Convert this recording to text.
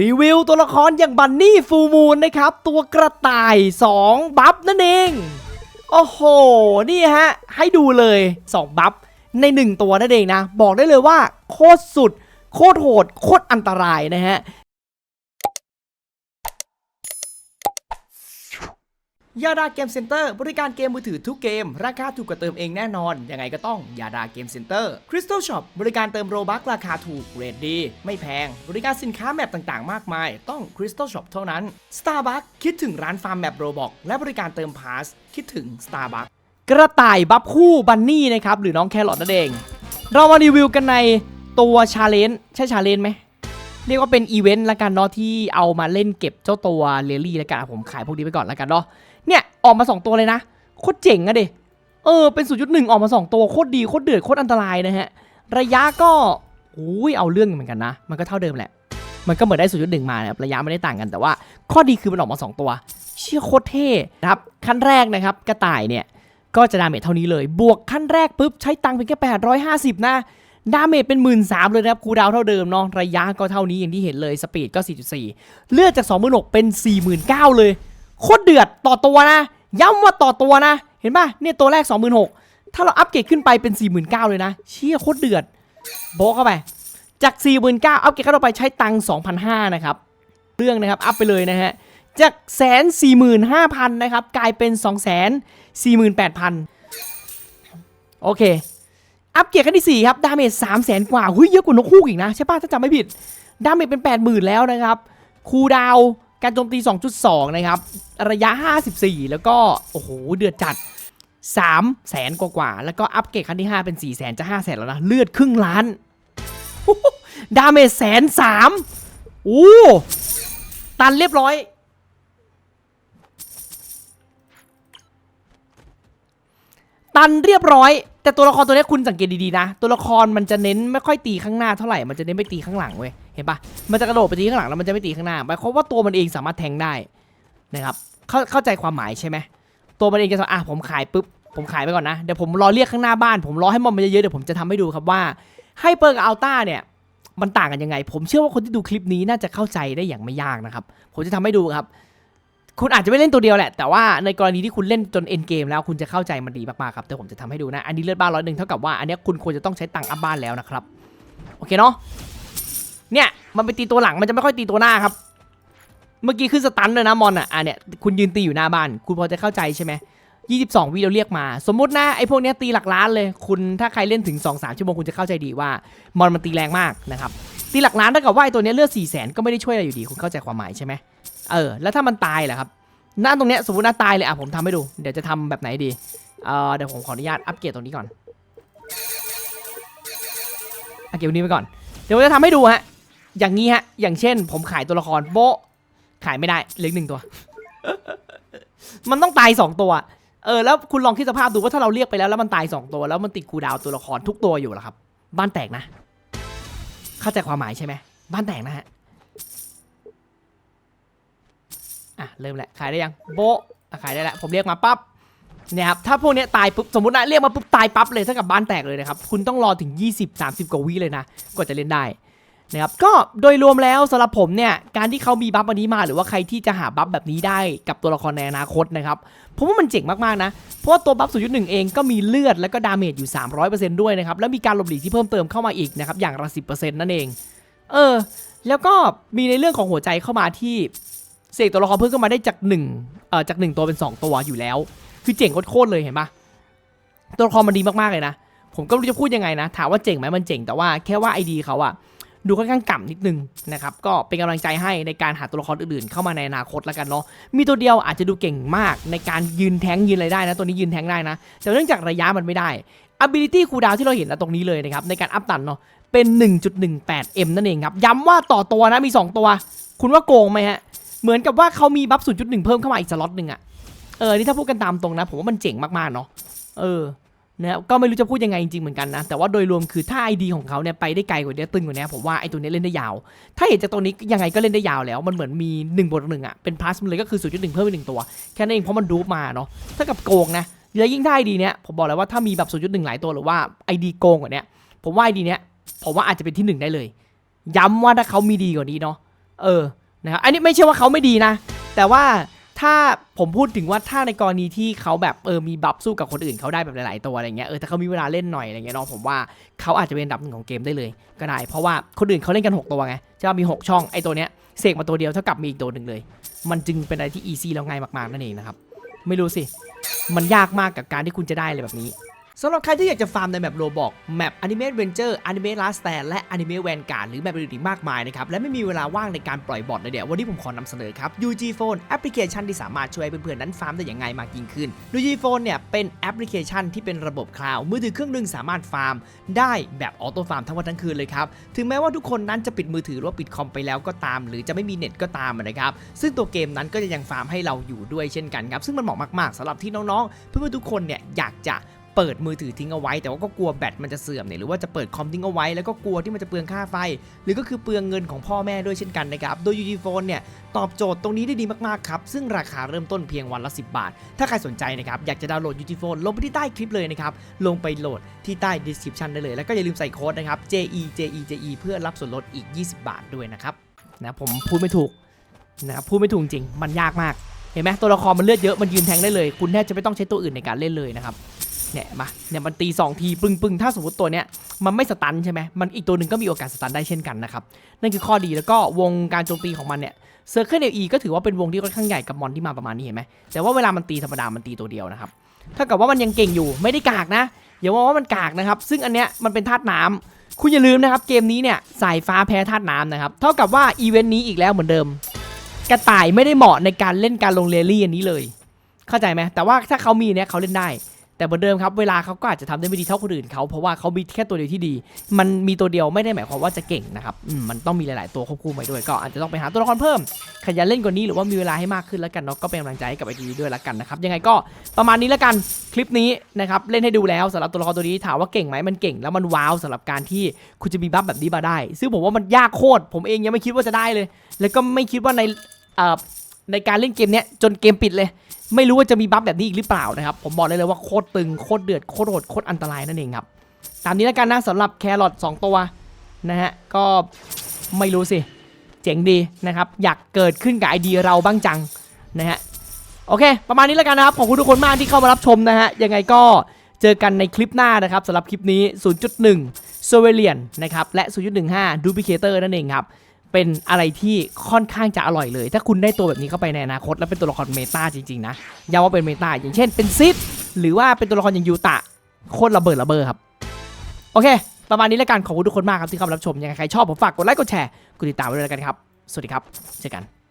รีวิวตัวละครอย่างบันนี่ฟูมูลนะครับ ตัวกระต่าย 2 บัฟนั่นเอง โอ้โห นี่ฮะ ให้ดูเลย 2 บัฟใน 1 ตัวนั่นเองนะ บอกได้เลยว่า โคตรสุด โคตรโหด โคตรอันตรายนะฮะ ยาดาเกมเซ็นเตอร์บริการเกมมือถือทุกเกม ราคาถูกกว่าเติมเองแน่นอน ยังไงก็ต้องยาดาเกมเซ็นเตอร์คริสตัลช็อปบริการเติมโรบัคราคาถูกเรทดี ไม่แพง บริการสินค้าแมปต่างๆ มากมาย ต้องคริสตัลช็อปเท่านั้น Starbucks คิดถึงร้านฟาร์มแมปโรบอกและบริการเติมพาสคิดถึง Starbucks กระต่ายบัฟคู่บันนี่นะครับหรือน้องแครอทนั่นเอง เรามารีวิวกันในตัวชาเลนจ์ใช่ชาเลนจ์ไหม เรียกว่าเป็นอีเวนต์ละกันเนาะที่เอามาเล่นเก็บเจ้าตัวเรลลี่ละกันผมขายพวกนี้ไปก่อนละกันเนาะเนี่ยออกมา 2 ตัวเลยนะโคตรเจ๋งอะเดเออเป็น0.1ออกมา 2 ตัวโคตรดีโคตรเดือดโคตรอันตรายนะฮะระยะก็อุ้ยเอาเรื่องอยู่เหมือนกันนะ มันก็เท่าเดิมแหละ มันก็เหมือนได้0.1มานะครับระยะไม่ได้ต่างกันแต่ว่า ข้อดีคือมันออกมา 2 ตัว เชี่ยโคตรเท่นะครับขั้นแรกนะครับกระต่ายเนี่ยก็จะดาเมจเท่านี้เลย บวกขั้นแรกปุ๊บใช้ตังค์เพียงแค่850นะ ดาเมจเป็น 1 3ื่นเลยนะครับคูดาวเท่าเดิมเนาะระยะก็เท่านี้อย่างที่เห็นเลยสปีดก็ 4.4 เลือดจาก 26,000เป็น 49,000 เลย โคตรเดือดต่อตัวนะ ย้ำว่าต่อตัวนะ เห็นป่ะเนี่ยตัวแรก 26,000 ถ้าเราอัปเกรดขึ้นไปเป็น 49,000 เลยนะ เชี่ยโคตรเดือดโบะเข้าไป จาก 49,000 อัปเกรดเข้าไปใช้ตังค์2,500 นะครับ เรื่องนะครับอัพไปเลยนะฮะจากแสนสี่หมื่นห้าพันนะครับกลายเป็น2 4 8 0 0 0โอเค อัปเกรดขั้นที่ 4 ครับ ดาเมจ3 0 0แสนกว่าหุ้ยเยอะกว่านกฮูกอีกนะ ใช่ป่ะ ถ้าจำไม่ผิด ดาเมจเป็น 80,000 แล้วนะครับ คูลดาว การโจมตี 2.2 นะครับ ระยะ 54 แล้วก็ โอ้โห เดือดจัด 3 0 0แสนกว่าๆแล้วก็อัปเกรดขั้นที่ 5 เป็น 4 0 0แสนจะ5 0 0แสนแล้วนะ เลือดครึ่งล้าน ดาเมจแสนสามโอ้ตันเรียบร้อย ตันเรียบร้อย แต่ตัวละครตัวนี้คุณสังเกตดีๆนะ ตัวละครมันจะเน้นไม่ค่อยตีข้างหน้าเท่าไหร่มันจะเน้นไปตีข้างหลังเว้ยเห็นปะมันจะกระโดดไปตีข้างหลังแล้วมันจะไม่ตีข้างหน้าหมายความว่าตัวมันเองสามารถแทงได้นะครับเข้าเข้าใจความหมายใช่ไหมตัวมันเองจะสอะผมขายปุ๊บผมขายไปก่อนนะเดี๋ยวผมรอเรียกข้างหน้าบ้าน ผมรอให้มอนมันเยอะๆเดี๋ยวผมจะทำให้ดูครับว่าไฮเปอร์กับอัลต้าเนี่ยมันต่างกันยังไง ผมเชื่อว่าคนที่ดูคลิปนี้น่าจะเข้าใจได้อย่างไม่ยากนะครับผมจะทำให้ดูครับ คุณอาจจะไม่เล่นตัวเดียวแหละ แต่ว่าในกรณีที่คุณเล่นจนเอ็นเกมแล้วคุณจะเข้าใจมันดีมากๆครับ แต่ผมจะทำให้ดูนะ อันนี้เลือดบ้านร้อยหนึ่งเท่ากับว่าอันนี้คุณควรจะต้องใช้ตังค์อัพบ้านแล้วนะครับ โอเคเนาะ เนี่ยมันไปตีตัวหลังมันจะไม่ค่อยตีตัวหน้าครับ เมื่อกี้ขึ้นสตันเลยนะมอนอะ อะเนี่ยคุณยืนตีอยู่หน้าบ้าน คุณพอจะเข้าใจใช่ไหม 22 วิเราเรียกมา สมมุตินะไอ้พวกเนี้ยตีหลักล้านเลย คุณถ้าใครเล่นถึง 2-3 ชั่วโมงคุณจะเข้าใจดีว่ามอนมันตีแรงมากนะครับ ตีหลักล้านเท่ากับว่าไอ้ตัวเนี้ยเลือด4 0 0 0 0 0ก็ไม่ได้ช่วยอะไรอยู่ดีคุณเข้าใจความหมายใช่ไหมเออแล้วถ้ามันตายล่ะครับหน้าตรงเนี้ยสมมติหน้าตายเลยอะผมทำให้ดู เดี๋ยวจะทำแบบไหนดีเออเดี๋ยวผมขออนุญาตอัปเกรดตรงนี้ก่อนอัปเกรดตรงนี้ไปก่อน เดี๋ยวจะทำให้ดูฮะอย่างนี้ฮะอย่างเช่น ผมขายตัวละครโบขายไม่ได้เหลืออกหนึ่งตัว มันต้องตายสองตัว เออแล้วคุณลองคิดสภาพดูว่าถ้าเราเรียกไปแล้วแล้วมันตายสองตัว แล้วมันติดคูดาวตัวละครทุกตัวอยู่ล่ะครับ บ้านแตกนะ เข้าใจความหมายใช่ไหมบ้านแตกนะฮะอะเริ่มแหล้วขายได้ยังโบะอะขายได้แล้วผมเรียกมาปั๊บเนี่ยครับถ้าพวกเนี้ยตายปุ๊บสมมตินะเรียกมาปุ๊บตายปั๊บเลยเท่ากับบ้านแตกเลยนะครับคุณต้องรอถึง 20-30 กว่าวิเลยนะกว่าจะเล่นได้ นะครับก็โดยรวมแล้วสำหรับผมเนี่ยการที่เขามีบัฟอันนี้มาหรือว่าใครที่จะหาบัฟแบบนี้ได้กับตัวละครในอนาคตนะครับผมว่ามันเจ๋งมากๆนะ เพราะว่าตัวบัฟ0.1เองก็มีเลือดแล้วก็ดาเมจอยู่ 300%ด้วยนะครับ แล้วมีการหลบหลีกที่เพิ่มเติมเข้ามาอีกนะครับอย่างละ10%นั่นเอง เออ แล้วก็มีในเรื่องของหัวใจเข้ามาที่เสกตัวละครเพิ่มขึ้นมาได้จาก1เอ่อจาก 1 ตัวเป็น 2 ตัวอยู่แล้ว คือเจ๋งโคตรเลยเห็นปะตัวละครมันดีมากๆเลยนะ ผมก็ไม่รู้จะพูดยังไงนะ ถามว่าเจ๋งไหมมันเจ๋งแต่ว่าแค่ว่าไอดีเขาอะ ดูค่อนข้างก่ำนิดนึงนะครับก็เป็นกำลังใจให้ในการหาตัวละครอื่นๆ เข้ามาในอนาคตแล้วกันเนาะมีตัวเดียวอาจจะดูเก่งมากในการยืนแทงยืนอะไรได้นะตัวนี้ยืนแทงได้นะแต่เนื่องจากระยะมันไม่ได้ ability cooldown ที่เราเห็นนะตรงนี้เลยนะครับในการอัพตันเนาะเป็น 1.18m นั่นเองครับย้ำว่าต่อตัวนะมี 2 ตัว คุณว่าโกงไหมฮะเหมือนกับว่าเขามีบัฟ0.1 เพิ่มเข้ามาอีกสล็อตหนึ่งอะเออนี่ถ้าพูดกันตามตรงนะ ผมว่ามันเจ๋งมากๆเนาะเออ นะครับก็ไม่รู้จะพูดยังไงจริงๆเหมือนกันนะ แต่ว่าโดยรวมคือถ้าไอดีของเขาเนี่ยไปได้ไกลกว่านี้ตึงกว่านี้ผมว่าไอตัวนี้เล่นได้ยาว ถ้าเห็นจากตรงนี้ยังไงก็เล่นได้ยาวแล้ว มันเหมือนมี1บวกหนึ่งอะเป็นพลัสมันเลยก็คือ0.1เพิ่มไปหนึ่งตัวแค่นั้นเองเพราะมันดูปมาเนาะถ้ากับโกงนะแล้วยิ่งถ้าไอดีเนี้ยผมบอกเลยว่าถ้ามีแบบ0.1หลายตัวหรือว่าไอดีโกงกว่านี้ผมว่าไอดีเนี้ยผมว่าอาจจะเป็นที่หนึ่งได้เลย ย้ำว่าถ้าเขามีดีกว่านี้เนาะเออนะครับอันนี้ไม่ใช่ว่าเขาไม่ดีนะ แต่ว่า ถ้าผมพูดถึงว่าถ้าในกรณีที่เขาแบบเออมีบัฟสู้กับคนอื่นเขาได้แบบหลาย ๆ ตัวอะไรเงี้ยเออถ้าเขามีเวลาเล่นหน่อยอะไรเงี้ยเนาะผมว่าเขาอาจจะเป็นดับหนึ่งของเกมได้เลย ก็ได้ เพราะว่าคนอื่นเขาเล่นกัน6ตัวไงใช่ป่ะมี 6 ช่องไอ้ตัวเนี้ยเสกมาตัวเดียวเท่ากับมีอีกตัวหนึ่งเลย มันจึงเป็นอะไรที่อีซี่แล้วง่ายมากๆนั่นเองนะครับไม่รู้สิมันยากมากกับการที่คุณจะได้อะไรแบบนี้ สำหรับใครที่อยากจะฟาร์มในแมปโรบอกแมปอนิเมะเวนเจอร์อนิเมะลาสแตนและอนิเมะแวนการ์ดหรือแมปอื่นอีกมากมายนะครับ และไม่มีเวลาว่างในการปล่อยบอทเลยเดี๋ยววันนี้ผมขอนำเสนอครับ UG Phone แอปพลิเคชันที่สามารถช่วยเพื่อนๆนั้นฟาร์มได้อย่างง่ายมากยิ่งขึ้น UG Phone เนี่ยเป็นแอปพลิเคชันที่เป็นระบบคลาวด์มือถือเครื่องหนึงสามารถฟาร์มได้แบบออโต้ฟาร์มทั้งวันทั้งคืนเลยครับถึงแม้ว่าทุกคนนั้นจะปิดมือถือหรือว่าปิดคอมไปแล้วก็ตาม หรือจะไม่มีเน็ตก็ตามนะครับซึ่งตัวเกมนั้นก็จะยังฟาร์มให้เราอยู่ด้วยเช่นกันครับซึ่งมันเหมาะมากๆสำหรับที่น้องๆ เพื่อนๆทุกคนเนี่ยอยากจะ เปิดมือถือทิ้งเอาไว้ แต่ว่าก็กลัวแบตมันจะเสื่อมเนี่ยหรือว่าจะเปิดคอมทิ้งเอาไว้แล้วก็กลัวที่มันจะเปลืองค่าไฟ หรือก็คือเปลืองเงินของพ่อแม่ด้วยเช่นกันนะครับ โดย UG Phone เนี่ยตอบโจทย์ตรงนี้ได้ดีมากๆครับ ซึ่งราคาเริ่มต้นเพียงวันละ 10 บาท ถ้าใครสนใจนะครับ อยากจะดาวน์โหลด UG Phone ลงไปที่ใต้คลิปเลยนะครับ ลงไปโหลดที่ใต้ description ได้เลย แล้วก็อย่าลืมใส่โค้ดนะครับ JE JE JE เพื่อรับส่วนลดอีก 20 บาทด้วยนะครับนะผมพูดไม่ถูกนะพูดไม่ถูกจริงมันยากมากเห็นไหมตัวละครมันเลือดเยอะมันยืนแทงได้เลย คุณแทบจะไม่ต้องใช้ตัวอื่นในการเล่นเลยนะครับ เนี่ยมาเนี่ยมันตี2ทีปึ้งปึ้งถ้าสมมติตัวเนี้ยมันไม่สตันใช่ไหมมันอีกตัวหนึ่งก็มีโอกาสสตันได้เช่นกันนะครับนั่นคือข้อดีแล้วก็วงการโจมตีของมันเนี่ยเซอร์เคิลเอก็ถือว่าเป็นวงที่ค่อนข้างใหญ่กับมอนที่มาประมาณนี้เห็นไหมแต่ว่าเวลามันตีธรรมดามันตีตัวเดียวนะครับถ้ากับว่ามันยังเก่งอยู่ไม่ได้กากนะอย่ามองว่ามันกากนะครับซึ่งอันเนี้ยมันเป็นธาตุน้ำคุณอย่าลืมนะครับเกมนี้เนี่ยสายฟ้าแพ้ธาตุน้ำนะครับเท่ากับว่าอีเวนต์นี้อีกแล้วเหมือนเดิม กระต่ายไม่ได้เหมาะในการเล่นการลงเรลลี่อันนี้เลย เข้าใจไหมแต่ว่าถ้าเขามีเนี่ยเขาเล่นได้ แต่เหมือนเดิมครับเวลาเขาก็อาจจะทำได้ไม่ดีเท่าคนอื่นเขาเพราะว่าเขามีแค่ตัวเดียวที่ดี มันมีตัวเดียวไม่ได้หมายความว่าจะเก่งนะครับมันต้องมีหลาย ๆ ตัวควบคู่ไปด้วยก็อาจจะต้องไปหาตัวละครเพิ่มขยันเล่นกว่านี้หรือว่ามีเวลาให้มากขึ้นแล้วกันเนาะก็เป็นกำลังใจให้กับไอดีด้วยล้วกันนะครับยังไงก็ประมาณนี้ล้วกันคลิปนี้นะครับเล่นให้ดูแล้วสำหรับตัวละครตัวนี้ถามว่าเก่งไหมมันเก่ง แล้วมันว้าวสำหรับการที่คุณจะมีบัฟแบบนี้มาได้ ซึ่งผมว่ามันยากโคตรผมเองยังไม่คิดว่าจะได้เลย แล้วก็ไม่คิดว่าในเอ่อในการเล่นเกมเนี้ยจนเกมปิดเลย ไม่รู้ว่าจะมีบัฟแบบนี้อีกหรือเปล่านะครับ ผมบอกได้เลยว่าโคตรตึงโคตรเดือดโคตรโหดโคตรอันตรายนั่นเองครับ ตามนี้แล้วกันนะสำหรับแครอท2ตัวนะฮะก็ไม่รู้สิ เจ๋งดีนะครับ อยากเกิดขึ้นกับไอเดียเราบ้างจังนะฮะโอเค ประมาณนี้แล้วกันนะครับ ขอบคุณทุกคนมากที่เข้ามารับชมนะฮะ ยังไงก็เจอกันในคลิปหน้านะครับสำหรับคลิปนี้ 0.1 s o v e r i a n นะครับ และ 0.15 Duplicator นั่นเองครับ เป็นอะไรที่ค่อนข้างจะอร่อยเลย ถ้าคุณได้ตัวแบบนี้เข้าไปในอนาคต แล้วเป็นตัวละครเมตาจริงๆนะย้ำว่าเป็นเมตาอย่างเช่นเป็นซิดหรือว่าเป็นตัวละครอย่างยูตะโคตรระเบิดระเบ้อครับ โอเค ประมาณนี้แล้วกันขอบคุณทุกคนมากครับที่เข้ามารับชมยังไงใครชอบผมฝากกดไลค์กดแชร์กดติดตามไว้ด้วยแล้วกันครับ สวัสดีครับ เจอกัน